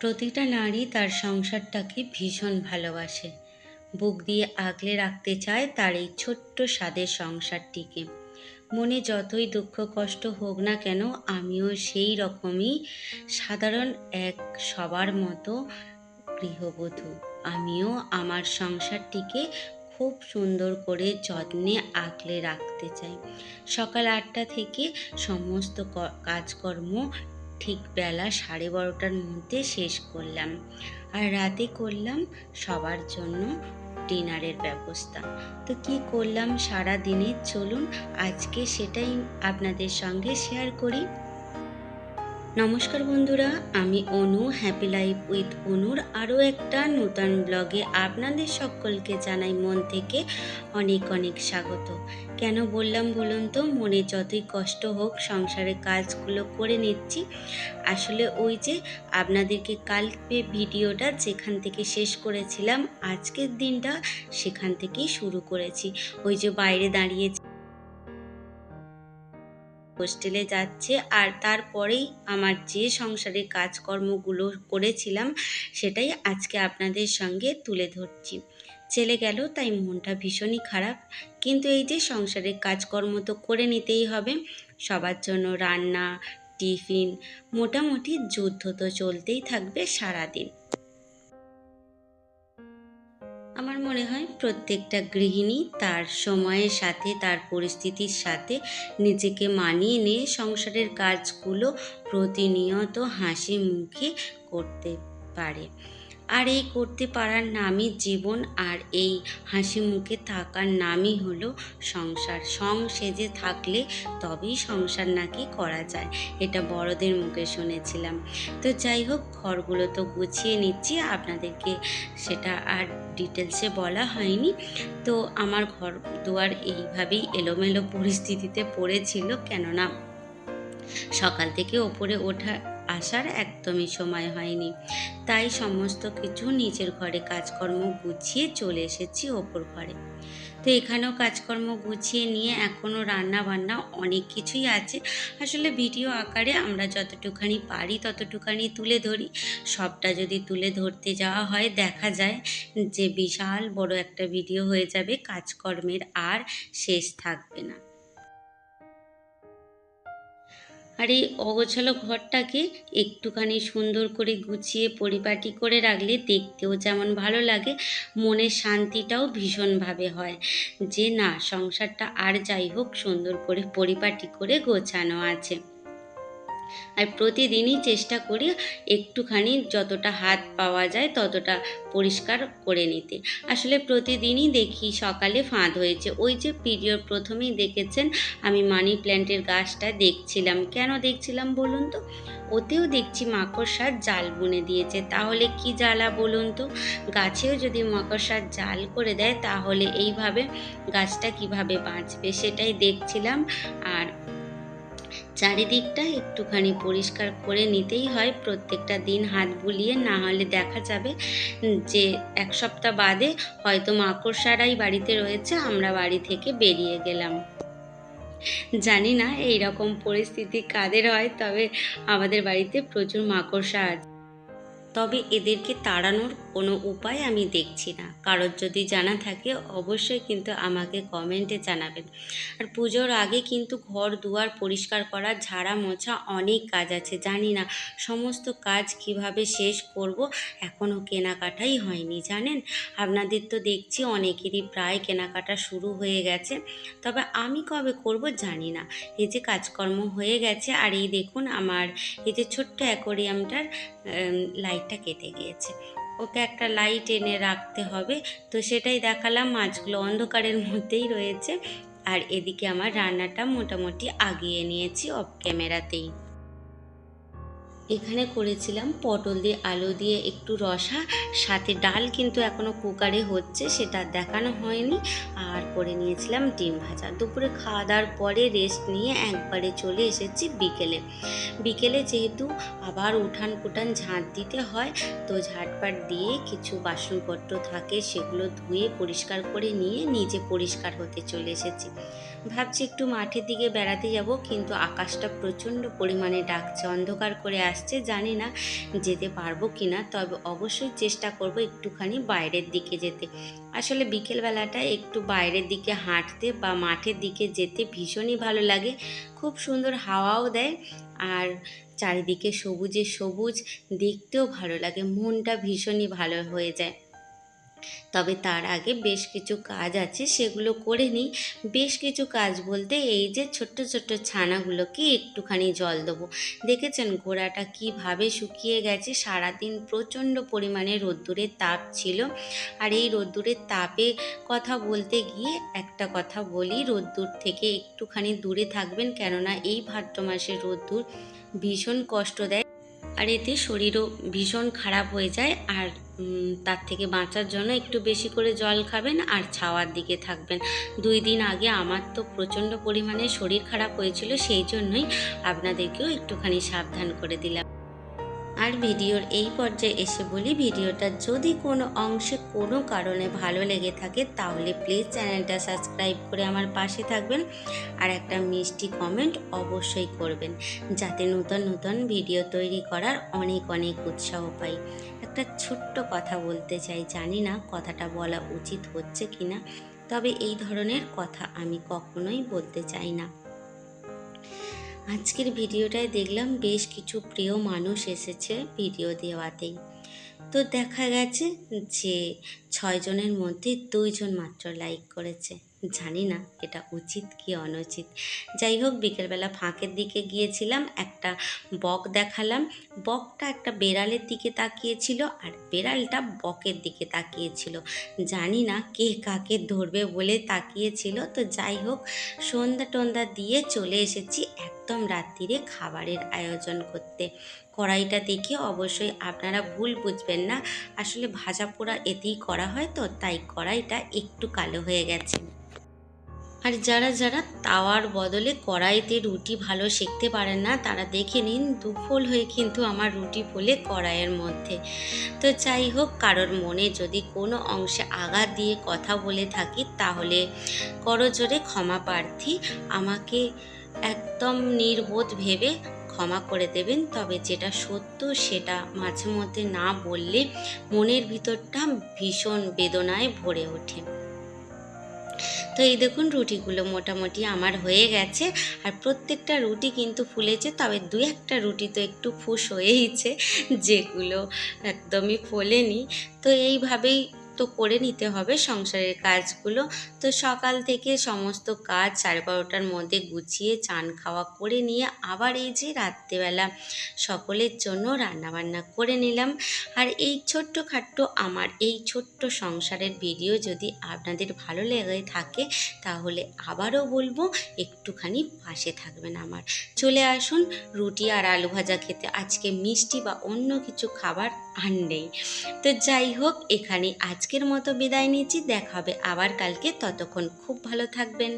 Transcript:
প্রতিটা নারী তার সংসারটাকে ভীষণ ভালোবাসে। বুক দিয়ে আগলে রাখতে চায় তার এই ছোট্ট স্বাদের সংসারটিকে। মনে যতই দুঃখ কষ্ট হোক না কেন, আমিও সেই রকমই সাধারণ এক সবার মতো গৃহবধূ। আমিও আমার সংসারটিকে খুব সুন্দর করে যত্নে আগলে রাখতে চাই। সকাল আটটা থেকে সমস্ত কাজকর্ম ঠিক বেলা সাড়ে বারোটার মধ্যে শেষ করলাম। আর রাতে করলাম সবার জন্য ডিনারের ব্যবস্থা। তো কি করলাম সারা দিনে চলুন আজকে সেটাই আপনাদের সঙ্গে শেয়ার করি। নমস্কার বন্ধুরা, আমি অনু হ্যাপি লাইফ উইথ অনুর আরও একটা নতুন ব্লগে আপনাদের সকলকে জানাই মন থেকে অনেক অনেক স্বাগত। কেন বললাম বলুন তো, মনে যতই কষ্ট হোক সংসারের কাজগুলো করে নিচ্ছি। আসলে ওই যে আপনাদেরকে কালকে ভিডিওটা যেখান থেকে শেষ করেছিলাম, আজকের দিনটা সেখান থেকেই শুরু করেছি। ওই যে বাইরে দাঁড়িয়ে হোস্টেলে যাচ্ছে আর তারপরেই আমার যে সংসারের কাজকর্মগুলো করেছিলাম সেটাই আজকে আপনাদের সঙ্গে তুলে ধরছি। ছেলে গেল তাই মনটা ভীষণই খারাপ। কিন্তু এই যে সংসারের কাজকর্ম তো করে নিতেই হবে, সবার জন্য রান্না, টিফিন, মোটামুটি যুদ্ধ তো চলতেই থাকবে সারাদিন। মনে হয় প্রত্যেকটা গৃহিণী তার সময়ের সাথে, তার পরিস্থিতির সাথে নিজেকে মানিয়ে নিয়ে সংসারের কাজগুলো প্রতিনিয়ত হাসি মুখে করতে পারে। আর এই করতে পারার নামই জীবন, আর এই হাসি মুখে থাকার নামই হলো সংসার। সং সেজে থাকলে তবেই সংসার নাকি করা যায়, এটা বড়দের মুখে শুনেছিলাম। তো যাই হোক, ঘরগুলো তো গুছিয়ে নিচ্ছি, আপনাদেরকে সেটা আর ডিটেলসে বলা হয়নি। তো আমার ঘর দুয়ার এইভাবেই এলোমেলো পরিস্থিতিতে পড়েছিল, কেননা সকাল থেকে ওপরে ওঠা আসার একদমই সময় হয়নি। তাই সমস্ত কিছু নিজের ঘরে কাজকর্ম গুছিয়ে চলে এসেছি ওপর ঘরে। তো এখানেও কাজকর্ম গুছিয়ে নিয়ে এখনও রান্না বান্না অনেক কিছুই আছে। আসলে ভিডিও আকারে আমরা যতটুখানি পারি ততটুখানি তুলে ধরি। সবটা যদি তুলে ধরতে যাওয়া হয় দেখা যায় যে বিশাল বড় একটা ভিডিও হয়ে যাবে, কাজকর্মের আর শেষ থাকবে না। আর এই অগোছালো ঘরটাকে একটুখানি সুন্দর করে গুছিয়ে পরিপাটি করে রাখলে দেখতেও যেমন ভালো লাগে, মনের শান্তিটাও ভীষণভাবে হয়। যে না, সংসারটা আর যাই হোক সুন্দর করে পরিপাটি করে গোছানো আছে। আর প্রতিদিনই চেষ্টা করি একটুখানি যতটা হাত পাওয়া যায় ততটা পরিষ্কার করে নিতে। আসলে প্রতিদিনই দেখি সকালে ফাঁদ হয়েছে। ওই যে পিরিয়ড প্রথমেই দেখেছেন, আমি মানি প্ল্যান্টের গাছটা দেখছিলাম। কেন দেখছিলাম বলুন তো? ওতেও দেখছি মাকড়সার জাল বুনে দিয়েছে। তাহলে কি জ্বালা বলুন তো? গাছেও যদি মাকড়সার জাল করে দেয়, তাহলে এইভাবে গাছটা কীভাবে বাঁচবে সেটাই দেখছিলাম। আর চারিদিকটা একটুখানি পরিষ্কার করে নিতেই হয়। প্রত্যেকটা দিন হাত বুলিয়ে না হলে দেখা যাবে যে এক সপ্তাহ বাদে হয়তো মাকড়সারাই বাড়িতে রয়েছে, আমরা বাড়ি থেকে বেরিয়ে গেলাম। জানি না এই রকম পরিস্থিতি কাদের হয়, তবে আমাদের বাড়িতে প্রচুর মাকড়সা আছে। তবে এদেরকে তাড়ানোর কোনো উপায় আমি দেখছি না। কারোর যদি জানা থাকে, অবশ্যই কিন্তু আমাকে কমেন্টে জানাবেন। আর পুজোর আগে কিন্তু ঘর দুয়ার পরিষ্কার করা, ঝাড়া মোছা অনেক কাজ আছে। জানি না সমস্ত কাজ কীভাবে শেষ করব এখনও কেনাকাটাই হয়নি, জানেন? আপনাদের তো দেখছি অনেকেরই প্রায় কেনাকাটা শুরু হয়ে গেছে। তবে আমি কবে করব জানি না। এই যে কাজকর্ম হয়ে গেছে, আর এই দেখুন আমার এই যে ছোট্ট অ্যাকোরিয়ামটার লাইটটা কেটে গিয়েছে। ওকে একটা লাইট এনে রাখতে হবে। তো সেটাই দেখালাম, মাছগুলো অন্ধকারের মধ্যেই রয়েছে। আর এদিকে আমার রান্নাটা মোটামুটি আগিয়ে নিয়েছি অফ ক্যামেরাতেই এখানে করেছিলাম পটল দিয়ে আলু দিয়ে একটু রসা, সাথে ডাল কিন্তু এখনও কুকারে হচ্ছে, সেটা দেখানো হয়নি। আর করে নিয়েছিলাম ডিম ভাজা। দুপুরে খাওয়া দাওয়ার পরে রেস্ট নিয়ে একবারে চলে এসেছি বিকেলে। বিকেলে যেহেতু আবার উঠান কুটান ঝাঁট দিতে হয়, তো ঝাঁটপাট দিয়ে কিছু বাসনপত্র থাকে, সেগুলো ধুয়ে পরিষ্কার করে নিয়ে নিজে পরিষ্কার হতে চলে এসেছি। ভাবছি একটু মাঠের দিকে বেড়াতে যাব, কিন্তু আকাশটা প্রচণ্ড পরিমাণে ডাকছে, অন্ধকার করে আসছে, জানি না যেতে পারব কি না তবে অবশ্যই চেষ্টা করব একটুখানি বাইরের দিকে যেতে। আসলে বিকেলবেলাটা একটু বাইরের দিকে হাঁটতে বা মাঠের দিকে যেতে ভীষণই ভালো লাগে। খুব সুন্দর হাওয়াও দেয় আর চারিদিকে সবুজে সবুজ, দেখতেও ভালো লাগে, মনটা ভীষণই ভালো হয়ে যায়। তবে তার আগে বেশ কিছু কাজ আছে, সেগুলো করে নিই। বেশ কিছু কাজ বলতে এই যে ছোট্ট ছোট্ট ছানাগুলোকে একটুখানি জল দেবো। দেখেছেন ঘোড়াটা কীভাবে শুকিয়ে গেছে? সারাদিন প্রচণ্ড পরিমাণে রোদ্দুরের তাপ ছিল। আর এই রোদ্দুরের তাপে কথা বলতে গিয়ে একটা কথা বলি, রোদ্দুর থেকে একটুখানি দূরে থাকবেন কেননা এই ভাদ্র মাসের রোদ্দুর ভীষণ কষ্ট দেয়। আর এতে শরীরও ভীষণ খারাপ হয়ে যায়। আর তার থেকে বাঁচার জন্য একটু বেশি করে জল খাবেন আর ছাওয়ার দিকে থাকবেন। দুই দিন আগে আমার তো প্রচণ্ড পরিমাণে শরীর খারাপ হয়েছিল, সেই জন্যই আপনাদেরকেও একটুখানি সাবধান করে দিলাম। আর ভিডিওর এই পর্যায়ে এসে বলি, ভিডিওটা যদি কোনো অংশে কোনো কারণে ভালো লেগে থাকে, তাহলে প্লিজ চ্যানেলটা সাবস্ক্রাইব করে আমার পাশে থাকবেন আর একটা মিষ্টি কমেন্ট অবশ্যই করবেন, যাতে নতুন নতুন ভিডিও তৈরি করার অনেক অনেক উৎসাহ পাই। একটা ছোট্ট কথা বলতে চাই, জানি না কথাটা বলা উচিত হচ্ছে কি না তবে এই ধরনের কথা আমি কখনোই বলতে চাই না। আজকের ভিডিওটায় দেখলাম বেশ কিছু প্রিয় মানুষ এসেছে ভিডিও দেওয়াতেই। তো দেখা গেছে যে ছয়জনের মধ্যে দুইজন মাত্র লাইক করেছে। জানি না এটা উচিত কি অনুচিত। যাই হোক, বিকেলবেলা ফাঁকের দিকে গিয়েছিলাম, একটা বক দেখালাম। বকটা একটা বেড়ালের দিকে তাকিয়েছিল আর বেড়ালটা বকের দিকে তাকিয়েছিল। জানি না কে কাকে ধরবে বলে তাকিয়েছিল। তো যাই হোক, সন্ধ্যা টন্ধা দিয়ে চলে এসেছি একদম রাত্রিরে খাবারের আয়োজন করতে। কড়াইটা দেখে অবশ্যই আপনারা ভুল বুঝবেন না। আসলে ভাজা পোড়া এতেই করা হয় তো, তাই কড়াইটা একটু কালো হয়ে গেছে। আর যারা যারা তাওয়ার বদলে কড়াইতে রুটি ভালো সেঁকতে পারেন না, তারা দেখে নিন দুফল হয়ে কিন্তু আমার রুটি ফোলে কড়াইয়ের মধ্যে। তো যাই হোক, কারোর মনে যদি কোনো অংশে আঘাত দিয়ে কথা বলে থাকি, তাহলে করজোরে ক্ষমা প্রার্থী। আমাকে একদম নির্বোধ ভেবে ক্ষমা করে দেবেন, তবে যেটা সত্য সেটা মাঝে মধ্যে না বললে মনের ভিতরটা ভীষণ বেদনায় ভরে ওঠে। তো এই দেখুন রুটিগুলো মোটামুটি আমার হয়ে গেছে, আর প্রত্যেকটা রুটি কিন্তু ফুলেছে, তবে দু একটা রুটি তো একটু ফুস হয়েইছে, যেগুলো একদমই ফোলেনি। তো এইভাবেই তো করে নিতে হবে সংসারের কাজগুলো। তো সকাল থেকে সমস্ত কাজ সাড়ে বারোটার মধ্যে গুছিয়ে, চান খাওয়া করে নিয়ে আবার এই যে রাত্রেবেলা সকলের জন্য রান্নাবান্না করে নিলাম। আর এই ছোট্ট খাট্ট আমার এই ছোট্ট সংসারের ভিডিও যদি আপনাদের ভালো লেগে থাকে, তাহলে আবারও বলব একটুখানি পাশে থাকবেন আমার। চলে আসুন রুটি আর আলু ভাজা খেতে। আজকে মিষ্টি বা অন্য কিছু খাবার আর নেই তো যাই হোক এখানে আজকের মতো বিদায় নিচ্ছি। দেখা হবে আবার কালকে। ততক্ষণ খুব ভালো থাকবেন।